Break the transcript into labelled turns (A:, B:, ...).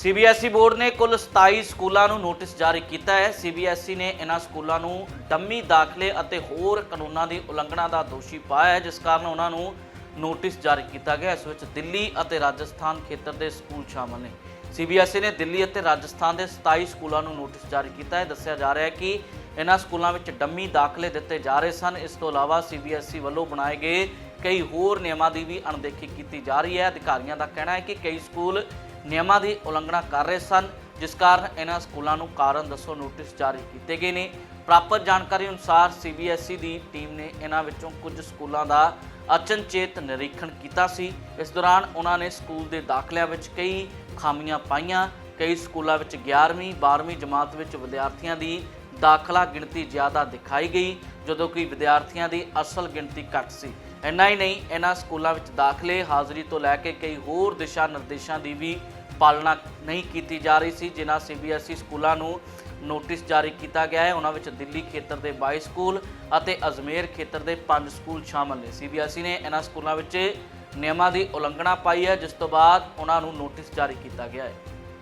A: CBSE board ਨੇ ਕੁੱਲ 27 ਸਕੂਲਾਂ ਨੂੰ ਨੋਟਿਸ ਜਾਰੀ ਕੀਤਾ ਹੈ। ਸੀਬੀਐਸਈ ਨੇ ਇਹਨਾਂ ਸਕੂਲਾਂ ਨੂੰ ਡੰਮੀ ਦਾਖਲੇ ਅਤੇ ਹੋਰ ਕਾਨੂੰਨਾਂ ਦੀ ਉਲੰਘਣਾ ਦਾ ਦੋਸ਼ੀ ਪਾਇਆ ਹੈ, ਜਿਸ ਕਾਰਨ ਉਹਨਾਂ ਨੂੰ ਨੋਟਿਸ ਜਾਰੀ ਕੀਤਾ ਗਿਆ। ਇਸ ਵਿੱਚ ਦਿੱਲੀ ਅਤੇ ਰਾਜਸਥਾਨ ਖੇਤਰ ਦੇ ਸਕੂਲ ਸ਼ਾਮਲ ਨੇ। ਸੀਬੀਐਸਈ ਨੇ ਦਿੱਲੀ ਅਤੇ ਰਾਜਸਥਾਨ ਦੇ 27 ਸਕੂਲਾਂ ਨੂੰ ਨੋਟਿਸ ਜਾਰੀ ਕੀਤਾ ਹੈ। ਦੱਸਿਆ ਜਾ ਰਿਹਾ ਹੈ ਕਿ ਇਹਨਾਂ ਸਕੂਲਾਂ ਵਿੱਚ ਡੰਮੀ ਦਾਖਲੇ ਦਿੱਤੇ ਜਾ ਰਹੇ ਸਨ। ਇਸ ਤੋਂ ਇਲਾਵਾ ਸੀਬੀਐਸਈ ਵੱਲੋਂ ਬਣਾਏ ਗਏ ਕਈ ਹੋਰ ਨਿਯਮਾਂ ਦੀ ਵੀ ਅਣਦੇਖੀ ਕੀਤੀ ਜਾ ਰਹੀ ਹੈ। ਅਧਿਕਾਰੀਆਂ ਦਾ ਕਹਿਣਾ ਹੈ ਕਿ ਕਈ ਸਕੂਲ ਨਿਯਮਾਂ ਦੀ ਉਲੰਘਣਾ ਕਰ ਰਹੇ ਸਨ, ਜਿਸ ਕਾਰਨ ਇਹਨਾਂ ਸਕੂਲਾਂ ਨੂੰ ਕਾਰਨ ਦੱਸੋ ਨੋਟਿਸ ਜਾਰੀ ਕੀਤੇ ਗਏ ਨੇ। ਪ੍ਰਾਪਤ ਜਾਣਕਾਰੀ ਅਨੁਸਾਰ ਸੀਬੀਐਸਈ ਦੀ ਟੀਮ ਨੇ ਇਹਨਾਂ ਵਿੱਚੋਂ ਕੁਝ ਸਕੂਲਾਂ ਦਾ ਅਚਨਚੇਤ ਨਿਰੀਖਣ ਕੀਤਾ ਸੀ। ਇਸ ਦੌਰਾਨ ਉਹਨਾਂ ਨੇ ਸਕੂਲ ਦੇ ਦਾਖਲਿਆਂ ਵਿੱਚ ਕਈ ਖਾਮੀਆਂ ਪਾਈਆਂ। ਕਈ ਸਕੂਲਾਂ ਵਿੱਚ 11ਵੀਂ 12ਵੀਂ ਜਮਾਤ ਵਿੱਚ ਵਿਦਿਆਰਥੀਆਂ ਦੀ ਦਾਖਲਾ ਗਿਣਤੀ ਜ਼ਿਆਦਾ ਦਿਖਾਈ ਗਈ, ਜਦੋਂ ਕਿ ਵਿਦਿਆਰਥੀਆਂ ਦੀ ਅਸਲ ਗਿਣਤੀ ਘੱਟ ਸੀ। ਇੰਨਾ ਹੀ ਨਹੀਂ, ਇਹਨਾਂ ਸਕੂਲਾਂ ਵਿੱਚ ਦਾਖਲੇ ਹਾਜ਼ਰੀ ਤੋਂ ਲੈ ਕੇ ਕਈ ਹੋਰ ਦਿਸ਼ਾ ਨਿਰਦੇਸ਼ਾਂ ਦੀ ਵੀ ਪਾਲਣਾ ਨਹੀਂ ਕੀਤੀ ਜਾ ਰਹੀ ਸੀ, ਜਿਨ੍ਹਾਂ ਸੀਬੀਐਸਈ ਸਕੂਲਾਂ ਨੂੰ ਨੋਟਿਸ ਜਾਰੀ ਕੀਤਾ ਗਿਆ ਹੈ। ਉਹਨਾਂ ਵਿੱਚ ਦਿੱਲੀ ਖੇਤਰ ਦੇ 22 ਸਕੂਲ ਅਤੇ ਅਜਮੇਰ ਖੇਤਰ ਦੇ 5 ਸਕੂਲ ਸ਼ਾਮਲ ਨੇ। ਸੀਬੀਐਸਈ ਨੇ ਇਹਨਾਂ ਸਕੂਲਾਂ ਵਿੱਚ ਨਿਯਮਾਂ ਦੀ ਉਲੰਘਣਾ ਪਾਈ ਹੈ, ਜਿਸ ਤੋਂ ਬਾਅਦ ਉਹਨਾਂ ਨੂੰ ਨੋਟਿਸ ਜਾਰੀ ਕੀਤਾ ਗਿਆ ਹੈ।